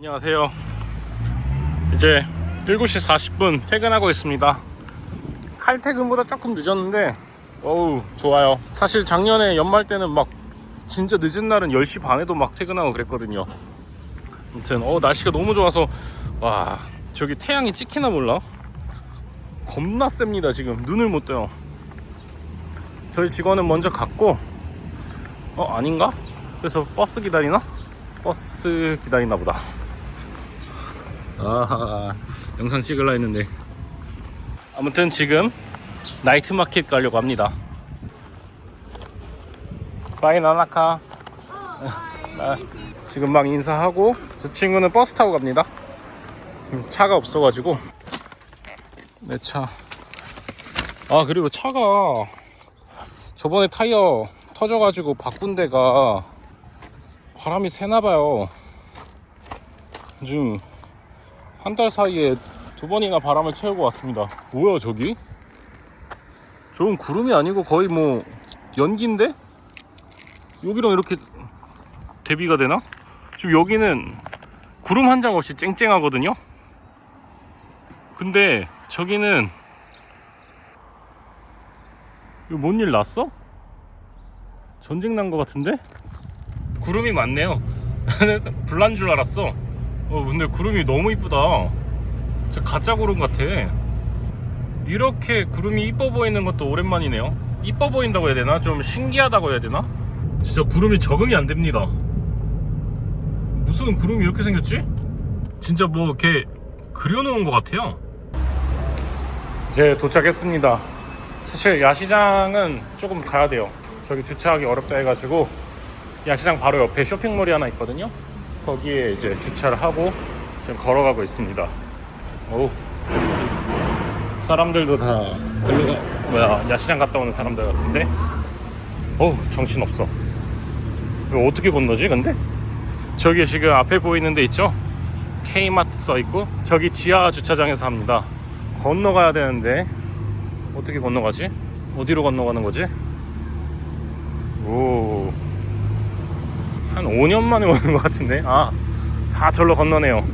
안녕하세요. 이제 7시 40분 퇴근하고 있습니다. 칼퇴근보다 조금 늦었는데, 어우, 좋아요. 사실 작년에 연말 때는 막 진짜 늦은 날은 10시 반에도 막 퇴근하고 그랬거든요. 아무튼, 어, 날씨가 너무 좋아서, 와, 저기 태양이 찍히나 몰라? 겁나 셉니다, 지금. 눈을 못 떠요. 저희 직원은 먼저 갔고, 어, 아닌가? 그래서 버스 기다리나? 버스 기다리나 보다. 아 영상 찍으려 했는데. 아무튼 지금 나이트 마켓 가려고 합니다. 바이 나나카. 아, 지금 막 인사하고 저 친구는 버스 타고 갑니다. 음, 차가 없어가지고. 내 차 아 그리고 차가 저번에 타이어 터져가지고 바꾼 데가 바람이 새나봐요. 요즘 한 달 사이에 두 번이나 바람을 채우고 왔습니다. 뭐야 저기? 저건 구름이 아니고 거의 뭐 연기인데? 여기랑 이렇게 대비가 되나? 지금 여기는 구름 한 장 없이 쨍쨍하거든요? 근데 저기는 이거 뭔 일 났어? 전쟁 난 것 같은데? 구름이 많네요. 불난 줄 알았어. 어 근데 구름이 너무 이쁘다. 진짜 가짜 구름 같아. 이렇게 구름이 이뻐 보이는 것도 오랜만이네요. 이뻐 보인다고 해야 되나? 좀 신기하다고 해야 되나? 진짜 구름이 적응이 안 됩니다. 무슨 구름이 이렇게 생겼지? 진짜 뭐 이렇게 그려놓은 것 같아요. 이제 도착했습니다. 사실 야시장은 조금 가야 돼요. 저기 주차하기 어렵다 해가지고 야시장 바로 옆에 쇼핑몰이 하나 있거든요 거기에 이제 주차를 하고 지금 걸어가고 있습니다. 오 사람들도 다 글로 가, 뭐야 야시장 갔다 오는 사람들 같은데. 어우 정신 없어. 이거 어떻게 건너지 근데? 저기 지금 앞에 보이는 데 있죠? K마트 써 있고 저기 지하 주차장에서 합니다. 건너가야 되는데 어떻게 건너가지? 어디로 건너가는 거지? 오. 한 5년 만에 오는 것 같은데? 아 다 절로 건너네요.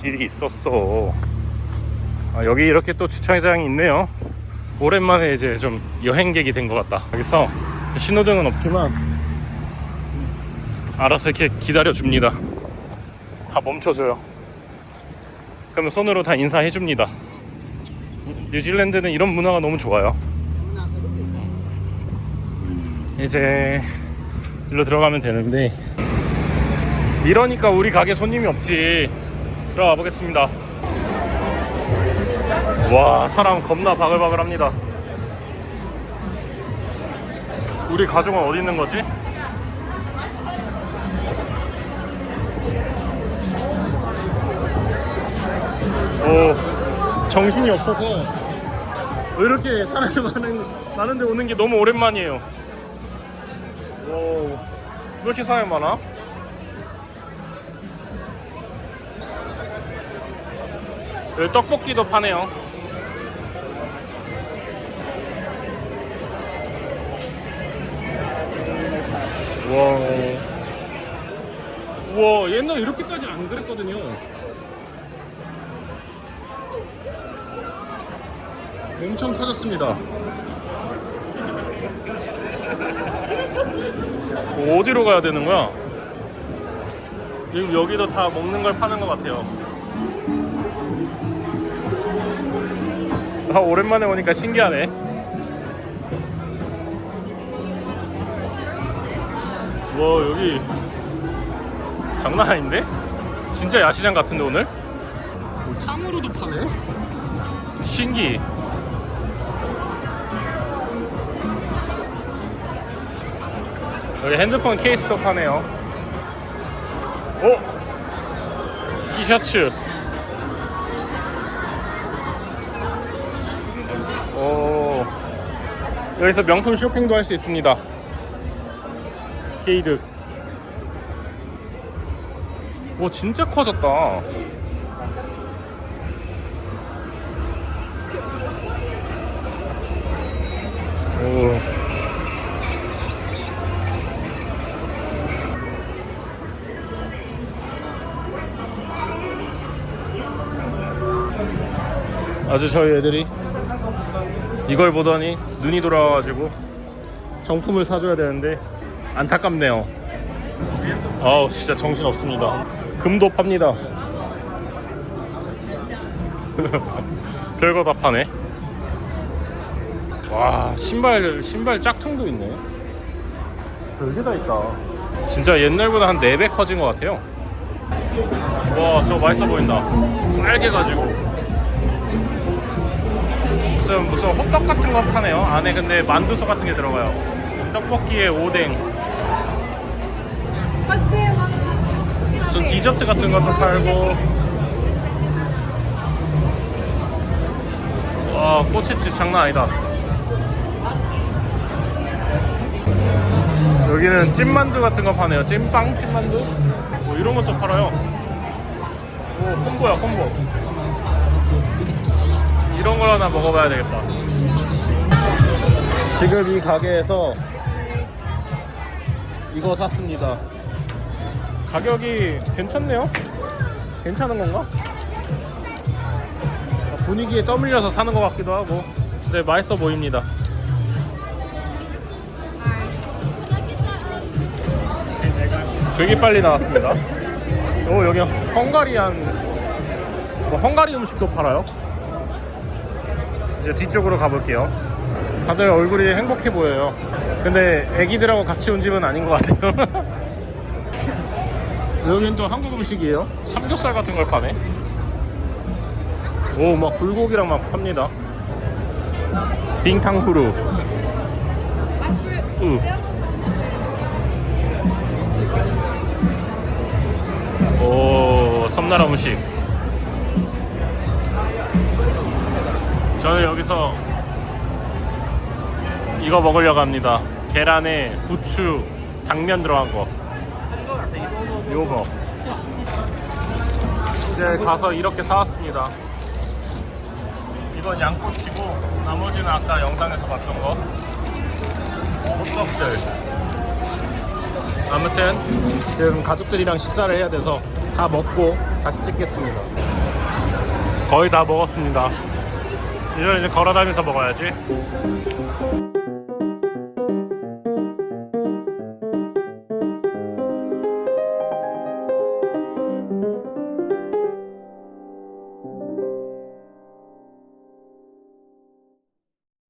길이 있었어. 아, 여기 이렇게 또 주차장이 있네요. 오랜만에 이제 좀 여행객이 된 것 같다. 여기서 신호등은 없지만 알아서 이렇게 기다려 줍니다. 다 멈춰줘요. 그러면 손으로 다 인사해 줍니다. 뉴질랜드는 이런 문화가 너무 좋아요. 이제 일로 들어가면 되는데. 이러니까 우리 가게 손님이 없지. 들어가 보겠습니다. 와 사람 겁나 바글바글합니다. 우리 가족은 어디 있는 거지? 오 정신이 없어서 왜 이렇게 사람이 많은, 많은데 오는 게 너무 오랜만이에요 오, 왜 이렇게 사람이 많아? 여기 떡볶이도 파네요. 와. 우와, 옛날 이렇게까지 안 그랬거든요. 엄청 커졌습니다. 어디로 가야 되는 거야? 지금 여기도 다 먹는 걸 파는 것 같아요. 아, 오랜만에 오니까 신기하네. 와, 여기 장난 아닌데? 진짜 야시장 같은데, 오늘? 뭐, 탕으로도 파네? 신기. 여기 핸드폰 케이스도 파네요. 오! 티셔츠. 오. 여기서 명품 쇼핑도 할 수 있습니다. 케이드. 오, 진짜 커졌다. 오. 아주 저희 애들이 이걸 보더니 눈이 돌아와가지고 정품을 사줘야 되는데 안타깝네요. 아우 진짜 정신 없습니다. 금도 팝니다. 별거 다 파네. 와 신발 신발 짝퉁도 있네. 별게 다 있다. 진짜 옛날보다 한 4배 커진 것 같아요. 와 저거 맛있어 보인다. 빨개가지고. 무슨 무슨 호떡 같은 거 파네요. 안에 근데 만두소 같은 게 들어가요. 떡볶이에 오뎅. 무슨 디저트 같은 것도 팔고. 와 꼬치집 장난 아니다. 여기는 찐만두 같은 거 파네요. 찐빵 찐만두. 뭐 이런 것도 팔아요. 오 콤보야 콤보. 이런 걸 하나 먹어봐야 되겠다. 지금 이 가게에서 이거 샀습니다. 가격이 괜찮네요? 괜찮은 건가? 분위기에 떠밀려서 사는 것 같기도 하고. 네, 맛있어 보입니다. 되게 빨리 나왔습니다. 오, 여기 헝가리안, 뭐 헝가리 음식도 팔아요? 이제 뒤쪽으로 가볼게요. 다들 얼굴이 행복해 보여요. 근데 애기들하고 같이 온 집은 아닌 것 같아요. 여기는 또 한국 음식이에요. 삼겹살 같은 걸 파네. 오, 막 불고기랑 막 팝니다. 빙탕 후루. 으. 오, 섬나라 음식. 저는 여기서 이거 먹으려고 합니다. 계란에 부추, 당면 들어간 거. 요거. 이제 가서 이렇게 사왔습니다. 이건 양꼬치고 나머지는 아까 영상에서 봤던 거. 호떡들. 아무튼 지금 가족들이랑 식사를 해야 돼서 다 먹고 다시 찍겠습니다. 거의 다 먹었습니다. 이제 이제 걸어다니면서 먹어야지.